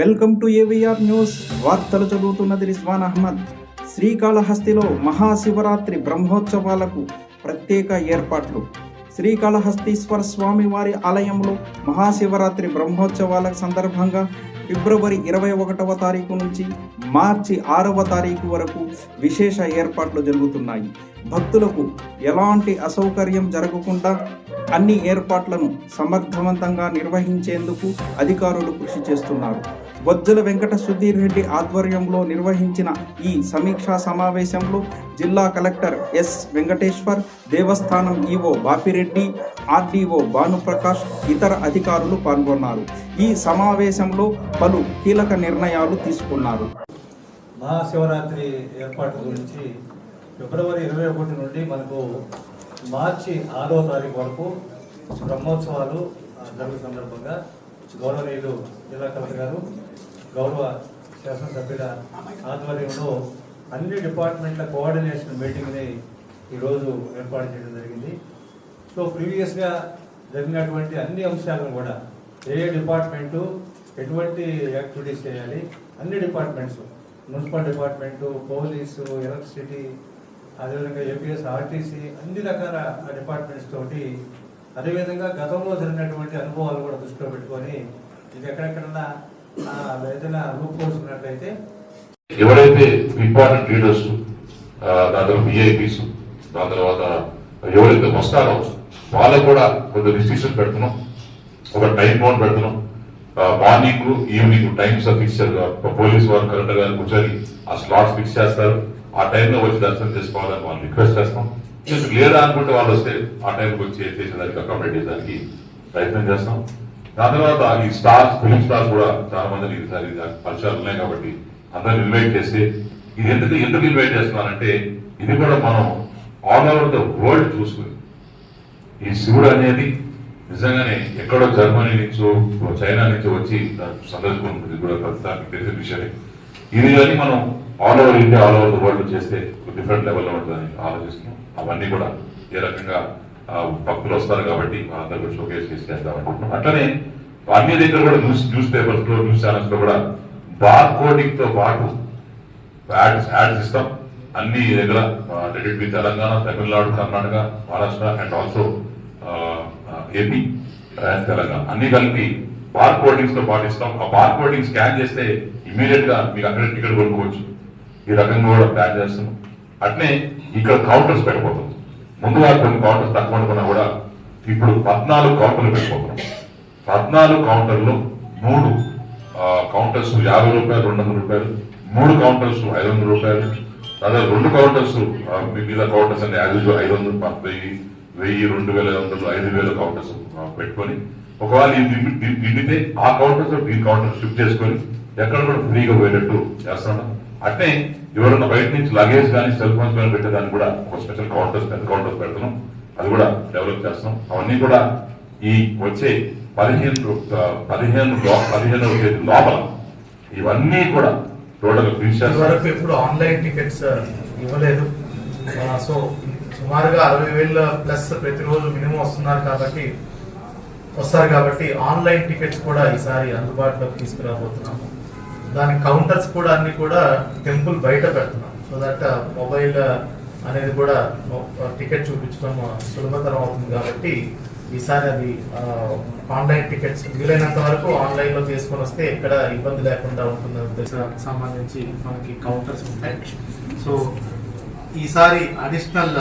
Welcome to AVR news. వార్తలు చదువుతున్నది రిజ్వాన్ అహ్మద్. శ్రీకాళహస్తిలో మహాశివరాత్రి బ్రహ్మోత్సవాలకు ప్రత్యేక ఏర్పాట్లు. శ్రీకాళహస్తీశ్వర స్వామి వారి ఆలయంలో మహాశివరాత్రి బ్రహ్మోత్సవాల సందర్భంగా ఫిబ్రవరి ఇరవై ఒకటవ తారీఖు నుంచి మార్చి ఆరవ తారీఖు వరకు విశేష ఏర్పాట్లు జరుగుతున్నాయి. భక్తులకు ఎలాంటి అసౌకర్యం జరగకుండా అన్ని ఏర్పాట్లను సమర్థవంతంగా నిర్వహించేందుకు అధికారులు కృషి చేస్తున్నారు. బొజ్జల వెంకట సుధీర్ రెడ్డి ఆధ్వర్యంలో నిర్వహించిన ఈ సమీక్షా సమావేశంలో జిల్లా కలెక్టర్ ఎస్ వెంకటేశ్వర్ దేవస్థానం ఈవో బాపిరెడ్డి ఆర్డీఓ భానుప్రకాష్ ఇతర అధికారులు పాల్గొన్నారు. ఈ సమావేశంలో పలు కీలక నిర్ణయాలు తీసుకున్నారు. మహాశివరాత్రి ఏర్పాట్ల గురించి ఫిబ్రవరి ఇరవై ఒకటి నుండి మనకు మార్చి ఆరో తారీఖు వరకు బ్రహ్మోత్సవాలు జరుగు సందర్భంగా గౌరవనీయులు జిల్లా కలెక్టర్ గారు గౌరవ శాసనసభ్యుల ఆధ్వర్యంలో అన్ని డిపార్ట్మెంట్ల కోఆర్డినేషన్ మీటింగ్ని ఈరోజు ఏర్పాటు చేయడం జరిగింది. సో ప్రీవియస్గా జరిగినటువంటి అన్ని అంశాలను కూడా ఏ డిపార్ట్మెంటు ఎటువంటి యాక్టివిటీస్ చేయాలి అన్ని departments municipal department police electricity అదేవిధంగా ఏపీఎస్ ఆర్టీసీ అన్ని రకాల డిపార్ట్మెంట్స్ తోటి అదేవిధంగా గతంలో జరిగినటువంటి అనుభవాలు కూడా దృష్టిలో పెట్టుకొని ఇది ఎక్కడెక్కడన్నా ఏదైనా రూపుకోసుకున్నట్లయితే ఎవరైతే ఇంపార్టెంట్ లీడర్స్ దాని తర్వాత విఐపీస్ దాని తర్వాత ఎవరైతే వస్తారో వాళ్ళకు కూడా కొంత రిస్ట్రిక్షన్ పెడుతున్నాం. ఒక టైం బౌండ్ పెడుతున్నాం. Morning evening times fix police వారు కరెక్ట్గా కూర్చొని ఆ స్లాట్స్ ఫిక్స్ చేస్తారు. ఆ టైంలో వచ్చి దర్శనం చేసుకోవాలని వాళ్ళు రిక్వెస్ట్ చేస్తాం. ఇంకా లేదా అనుకుంటే వాళ్ళు వస్తే ఆ టైంకి వచ్చి చేసేదానికి అకామిడేట్ చేయడానికి ప్రయత్నం చేస్తాం. దాని తర్వాత ఈ స్టార్స్ ఫిలిం స్టార్స్ కూడా చాలా మందికి ఈసారి పరిచయాలు ఉన్నాయి కాబట్టి అందరిని ఇన్వైట్ చేస్తే ఇది ఎందుకు ఎందుకు ఇన్వైట్ చేస్తున్నానంటే ఇది కూడా మనం ఆల్ ఓవర్ ద వరల్డ్ చూసుకుని. ఈ శివుడు అనేది నిజంగానే ఎక్కడో జర్మనీ నుంచో చైనా నుంచో వచ్చి సందర్శించుకుంటుంది కూడా ప్రస్తుతానికి తెలిసిన విషయమే. ఇది కానీ మనం all over India all over the world చేస్తే డిఫరెంట్ లెవెల్లో ఉంటుందని ఆలోచిస్తున్నాం. అవన్నీ కూడా ఏ రకంగా భక్తులు వస్తారు కాబట్టి వాళ్ళందరూ కూడా షోకేస్ చేసి చేద్దాం అనుకుంటున్నాం. అట్లనే అన్ని దగ్గర కూడా న్యూస్ న్యూస్ పేపర్స్లో న్యూస్ ఛానల్స్లో కూడా బార్ కోడింగ్తో పాటు యాడ్స్ యాడ్స్ ఇస్తాం. అన్ని దగ్గర డెడిట్ B Telangana Tamil Nadu Karnataka Maharashtra and also AP Telangana అన్ని కలిపి బార్ కోడింగ్స్తో పాటు ఇస్తాం. ఆ బార్ కోడింగ్ స్కాన్ చేస్తే ఇమీడియట్గా మీకు అక్కడ టికెట్ కొనుక్కోవచ్చు. ఈ రకంగా కూడా ప్లాన్ చేస్తున్నాం. అట్నే ఇక్కడ కౌంటర్స్ పెట్టకపోతుంది ముందు వారు కొన్ని కౌంటర్స్ తక్కువ అనుకున్నా కూడా ఇప్పుడు పద్నాలుగు కౌంటర్లు పెట్టబోతున్నాం. పద్నాలుగు కౌంటర్లు మూడు కౌంటర్స్ యాభై రూపాయలు రెండు వందల రూపాయలు మూడు కౌంటర్స్ ఐదు వందల రూపాయలు అదే రెండు కౌంటర్స్ ఆ, మిగతా కౌంటర్స్ అన్ని ఐదు ఐదు వందలు ప- వెయ్యి వెయ్యి రెండు వేల ఐదు వందలు ఐదు వేల కౌంటర్స్ పెట్టుకొని ఒకవేళ ఇది నిండితే ఆ కౌంటర్స్ ఈ కౌంటర్ షిఫ్ట్ చేసుకొని ఎక్కడ కూడా ఫ్రీగా పోయేటట్టు చేస్తాను అట్నే ఎవరైనా బయట నుంచి లగేజ్ కానీ సెల్ ఫోన్స్ కానీ పెట్టేదాన్ని కూడా ఒక స్పెషల్ కౌంటర్స్ పెద్ద కౌంటర్స్ పెడుతున్నాం. అది కూడా డెవలప్ చేస్తున్నాం. అవన్నీ కూడా ఈ వచ్చే పదిహేను పదిహేను పదిహేను తేదీ లోపల ఇవన్నీ కూడా టోటల్ చేస్తాం వరకు ఇప్పుడు ఆన్లైన్ టికెట్స్ ఇవ్వలేదు. సో సుమారుగా అరవై వేల ప్లస్ ప్రతిరోజు మినిమం వస్తున్నారు కాబట్టి వస్తారు కాబట్టి ఆన్లైన్ టికెట్స్ కూడా ఈసారి అందుబాటులోకి తీసుకురాబోతున్నాము. దాని కౌంటర్స్ కూడా అన్ని కూడా టెంపుల్ బయట పెడుతున్నాం. సో దట్ మొబైల్ అనేది కూడా uh, టికెట్ చూపించడం సులభతరం అవుతుంది కాబట్టి ఈసారి అది ఆన్లైన్ టికెట్స్ వీలైనంత వరకు ఆన్లైన్లో తీసుకొని వస్తే ఎక్కడ ఇబ్బంది లేకుండా ఉంటుందని ఉద్దేశానికి సంబంధించి మనకి కౌంటర్స్ ఉంటాయి. సో ఈసారి అడిషనల్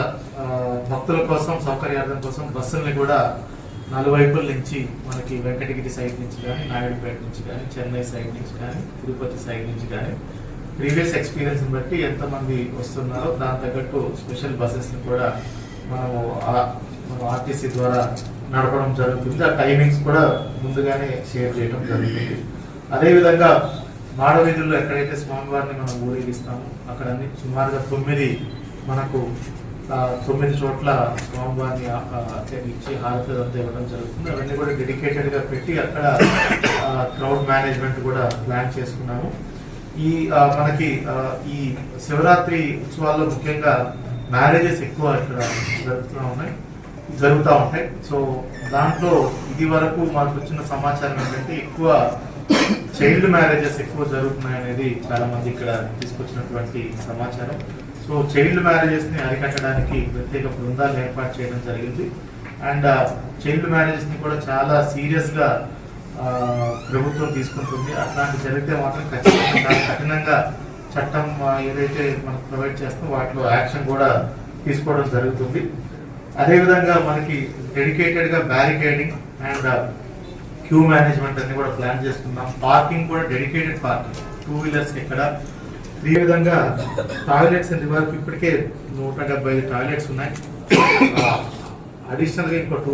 uh, భక్తుల కోసం సౌకర్యార్థం కోసం బస్సుల్ని కూడా నలువైపుల నుంచి మనకి వెంకటగిరి సైడ్ నుంచి కానీ నాయుడుపేట నుంచి కానీ చెన్నై సైడ్ నుంచి కానీ తిరుపతి సైడ్ నుంచి కానీ ప్రీవియస్ ఎక్స్పీరియన్స్ని బట్టి ఎంతమంది వస్తున్నారో దాని తగ్గట్టు స్పెషల్ బస్సెస్ని కూడా మనము మనం ఆర్టీసీ ద్వారా నడపడం జరుగుతుంది. ఆ టైమింగ్స్ కూడా ముందుగానే షేర్ చేయడం జరుగుతుంది. అదేవిధంగా మాడవీధుల్లో ఎక్కడైతే స్వామివారిని మనం ఊరేగిస్తామో అక్కడ అన్ని సుమారుగా తొమ్మిది మనకు తొమ్మిది చోట్ల స్వామివారిని ఇచ్చి హారతి అంతా ఇవ్వడం జరుగుతుంది. అవన్నీ కూడా డెడికేటెడ్గా పెట్టి అక్కడ క్రౌడ్ మేనేజ్మెంట్ కూడా ప్లాన్ చేసుకున్నాము. ఈ మనకి ఈ శివరాత్రి ఉత్సవాల్లో ముఖ్యంగా మ్యారేజెస్ ఎక్కువ ఇక్కడ జరుగుతూ ఉన్నాయి జరుగుతూ ఉంటాయి. సో దాంట్లో ఇది వరకు మాకు వచ్చిన సమాచారం ఏంటంటే ఎక్కువ చైల్డ్ మ్యారేజెస్ ఎక్కువ జరుగుతున్నాయి అనేది చాలా మంది ఇక్కడ తీసుకొచ్చినటువంటి సమాచారం. సో చైల్డ్ మ్యారేజెస్ని అరికట్టడానికి ప్రత్యేక బృందాలు ఏర్పాటు చేయడం జరిగింది. అండ్ చైల్డ్ మ్యారేజెస్ని కూడా చాలా సీరియస్గా ప్రభుత్వం తీసుకుంటుంది. అట్లాంటి జరిగితే మాత్రం ఖచ్చితంగా కఠినంగా చట్టం ఏదైతే మనకు ప్రొవైడ్ చేస్తుందో వాటిలో యాక్షన్ కూడా తీసుకోవడం జరుగుతుంది. అదేవిధంగా మనకి డెడికేటెడ్గా బ్యారికేడింగ్ అండ్ క్యూ మేనేజ్మెంట్ అన్ని కూడా ప్లాన్ చేస్తున్నాం. పార్కింగ్ కూడా డెడికేటెడ్ పార్కింగ్. టూ వీలర్స్ ఇక్కడ ఈ విధంగా టాయిలెట్స్ ఇంత వరకు ఇప్పటికే నూట డెబ్బై ఐదు టాయిలెట్స్ ఉన్నాయి. అడిషనల్గా ఇంకో టూ